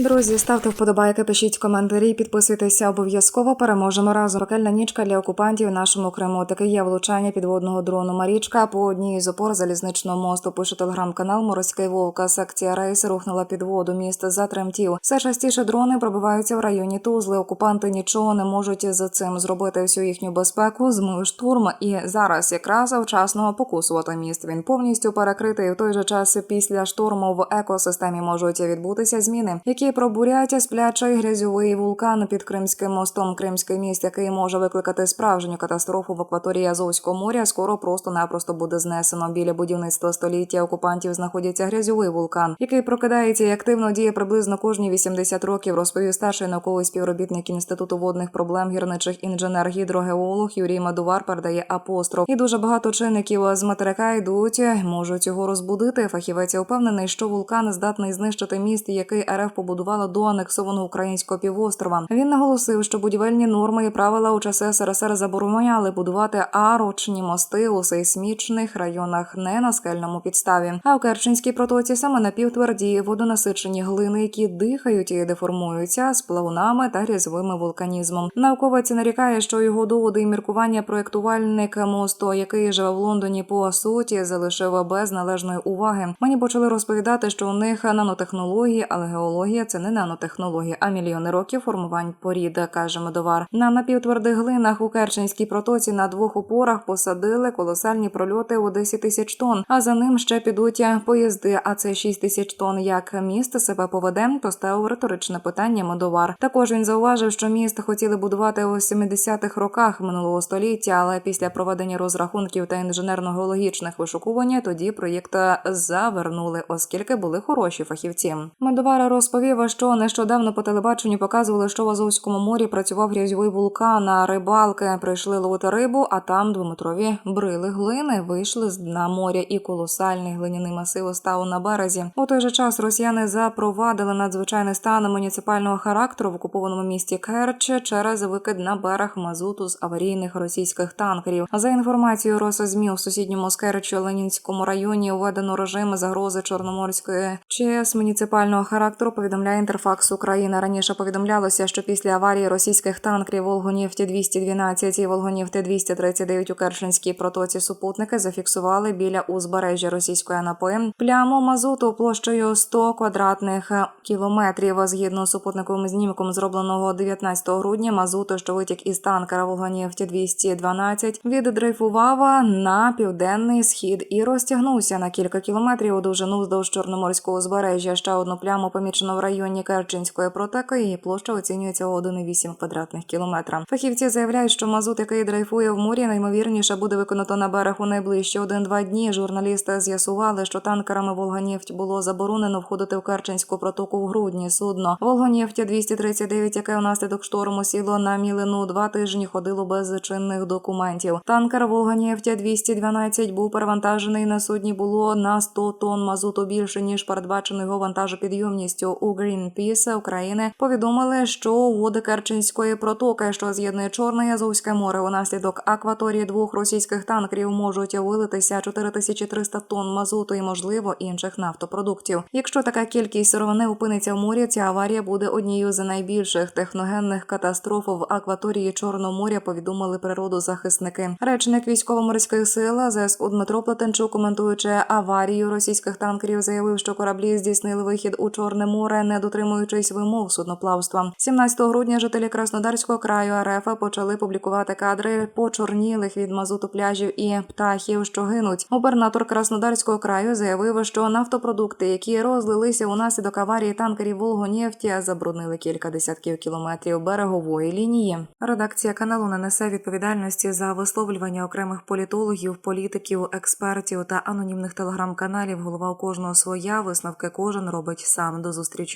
Друзі, ставте вподобайки, пишіть коментарі, підписуйтеся обов'язково. Переможемо разом. Пекельна нічка для окупантів в нашому Криму. Таке є влучання підводного дрону Марічка по одній з опор залізничного мосту. Пише телеграм-канал Морський Вовка. Секція рейс рухнула під воду. Місто затремтів. Все частіше дрони пробиваються в районі Тузли. Окупанти нічого не можуть за цим зробити всю їхню безпеку. Змили штурм. І зараз якраз вчасно покусувати міст. Він повністю перекритий. В той же час після штурму в екосистемі можуть відбутися зміни, які пробурять сплячий грязьовий вулкан під Кримським мостом. Кримський міст, який може викликати справжню катастрофу в акваторії Азовського моря, скоро просто-напросто буде знесено. Біля будівництва століття окупантів знаходиться грязьовий вулкан, який прокидається і активно діє приблизно кожні 80 років. Розповів старший науковий співробітник інституту водних проблем гірничих інженер гідрогеолог Юрій Мадувар передає апостроф. І дуже багато чинників з материка йдуть, можуть його розбудити. Фахівець упевнений, що вулкан здатний знищити міст, який РФ побудувала до анексованого українського півострова. Він наголосив, що будівельні норми і правила у часи СРСР забороняли будувати арочні мости у сейсмічних районах, не на скельному підставі. А в Керченській протоці саме напівтверді водонасичені глини, які дихають і деформуються з плавунами та різьовими вулканізмом. Науковець нарікає, що його доводи і міркування проєктувальник мосту, який живе в Лондоні, по суті залишив без належної уваги. Мені почали розповідати, що у них нанотехнології, але геологія це не нанотехнології, а мільйони років формувань порід, каже медовар. На напівтвердих глинах у Керченській протоці на двох опорах посадили колосальні прольоти у 10 тисяч тонн, а за ним ще підуть поїзди. А це 6 тисяч тонн. Як міст себе поведе, поставив риторичне питання медовар. Також він зауважив, що міст хотіли будувати у 70-х роках минулого століття, але після проведення розрахунків та інженерно-геологічних вишукувань тоді проєкт завернули, оскільки були хороші фахівці. Медовар розповів, що нещодавно по телебаченню показували, що в Азовському морі працював грязьовий вулкан. А рибалки прийшли ловити рибу, а там двометрові брили глини вийшли з дна моря, і колосальний глиняний масив став на березі. У той же час росіяни запровадили надзвичайний стан муніципального характеру в окупованому місті Керч через викид на берег мазуту з аварійних російських танкерів. За інформацією Росозмі у сусідньому Скерчу Ленінському районі введено режим загрози Чорноморської ЧС муніципального характеру. Повідомляє Інтерфакс Україна. Раніше повідомлялося, що після аварії російських танкерів Волгонефті 212 і Волгонефті 239 у Керченській протоці супутники зафіксували біля узбережжя російської АНАПи пляму мазуту площею 100 квадратних кілометрів. Згідно з супутниковим знімком, зробленого 19 грудня, мазуту, що витік із танкера Волгонефті 212, віддрейфував на південний схід і розтягнувся на кілька кілометрів у довжину вздовж Чорноморського узбережжя. Ще одну пляму помічено в районі Керченської протоки. Її площа оцінюється у 1,8 квадратних кілометра. Фахівці заявляють, що мазут, який дрейфує в морі, наймовірніше буде виконато на берег у найближчі один-два дні. Журналісти з'ясували, що танкерами Волганефть було заборонено входити в Керченську протоку в грудні. Судно Волгонефть 239, яке внаслідок шторму сіло на мілину два тижні, ходило без чинних документів. Танкер Волганефть 212 був перевантажений на судні. Було на 100 тонн мазуту більше ніж передбачено його вантажопідйомністю. У Greenpeace України повідомили, що води Керченської протоки, що з'єднує Чорне і Азовське море, унаслідок акваторії двох російських танкерів можуть вилитися 4300 тонн мазуту і, можливо, інших нафтопродуктів. Якщо така кількість сировини опиниться в морі, ця аварія буде однією з найбільших техногенних катастроф в акваторії Чорного моря. Повідомили природозахисники. Речник військово-морських сил ЗСУ Дмитро Плетенчук, коментуючи аварію російських танкерів, заявив, що кораблі здійснили вихід у Чорне море, не дотримуючись вимог судноплавства. 17 грудня жителі Краснодарського краю РФ почали публікувати кадри почорнілих від мазуту пляжів і птахів, що гинуть. Губернатор Краснодарського краю заявив, що нафтопродукти, які розлилися унаслідок аварії танкерів Волгонефті, забруднили кілька десятків кілометрів берегової лінії. Редакція каналу не несе відповідальності за висловлювання окремих політологів, політиків, експертів та анонімних телеграм-каналів. Голова у кожного своя висновки кожен робить сам. До зустрічі,